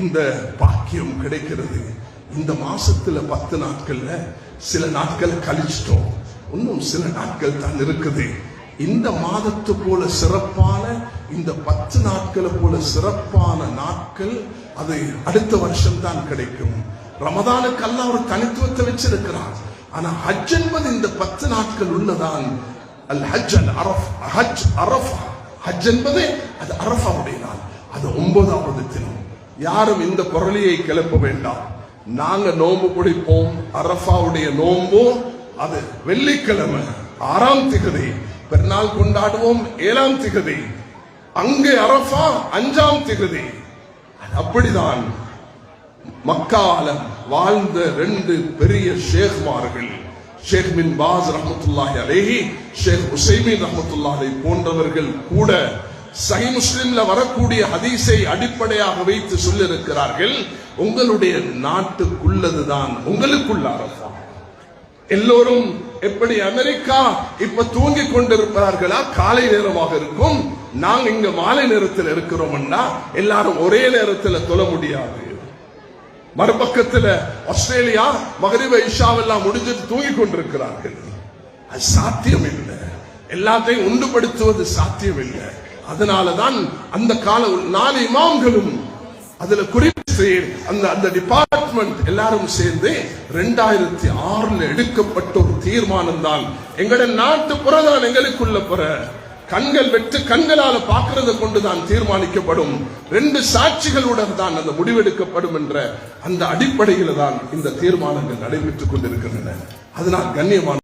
இந்த பாக்கியம் கிடைக்கிறது. இந்த மாசத்துல பத்து நாட்கள்ல சில நாட்கள் கழிச்சிட்டோம். இன்னும் சில நாட்கள் தான் இருக்குது. இந்த மாதத்து போல சிறப்பான இந்த பத்து நாட்களை போல சிறப்பான நாட்கள் அது அடுத்த வருஷம் தான் கிடைக்கும். ரமதானுக்கு அல்லாஹ் ஒரு தனித்துவத்தை வச்சிருக்கிறார் ஆனா ஹஜ் என்பது இந்த பத்து நாட்கள் உள்ளதான். அல் ஹஜ் அல் அரஃப் ஹஜ் அரஃபா. ஹஜ் என்பது அது அரஃபாவுடைய நாள். அது ஒன்பதாவது தினம். யாரும் இந்த குரலியை கிளப்ப வேண்டாம். நாங்க நோம்பு பிடிப்போம் அரஃபாவுடைய நோம்பும் அது வெள்ளிக்கிழமை ஆறாம் திகதி. பெருநாள் கொண்டாடுவோம் ஏழாம் திகதி. அங்கே அரஃபா அஞ்சாம் திகதி. அப்படிதான். மக்கால வாழ்ந்த ரெண்டு பெரிய ஷேக்மார்கள் ஷேக் பின் பாஸ் ரஹமத்துல்லாஹி அலேஹி ஷேக் உசைமின் ரஹமத்துல்லாஹி போன்றவர்கள் கூட சஹி முஸ்லிம்ல வரக்கூடிய ஹதீஸை அடிப்படையாக வைத்து சொல்லிருக்கிறார்கள் உங்களுடைய நாட்டுக்குள்ளதுதான் உங்களுக்குள்ள அரசா எல்லோரும் எப்படி அமெரிக்கா இப்ப தூங்கிக் கொண்டிருப்பார்களா காலை நேரமாக இருக்கும். நாங்க இங்க மாலை நேரத்தில் இருக்கிறோம்னா எல்லாரும் ஒரே நேரத்தில் தொழ முடியாது. மறுபக்கத்துல ஆஸ்திரேலியா மகரிப இஷாவெல்லாம் முடிஞ்சிட்டு தூங்கிக் கொண்டிருக்கிறார்கள். அது சாத்தியம் இல்லை எல்லாத்தையும் உண்டுபடுத்துவது சாத்தியம் இல்லை அதனால தான் அந்த கால நாலு இமாம்களும் அதுல குறிப்பிட்டு அந்த அந்த டிபார்ட்மெண்ட் எல்லாரும் சேர்ந்து ரெண்டாயிரத்தி ஆறுல எடுக்கப்பட்ட ஒரு தீர்மானம் தான். எங்கட நாட்டு புறதான் எங்களுக்குள்ள புற. கண்கள் வெட்டு கண்களால பார்க்கறத கொண்டுதான் தீர்மானிக்கப்படும். ரெண்டு சாட்சிகளுடன் தான் அந்த முடிவெடுக்கப்படும் என்ற அந்த அடிப்படையில தான் இந்த தீர்மானங்கள் நடைபெற்றுக் கொண்டிருக்கின்றன. அதனால் கண்ணியமான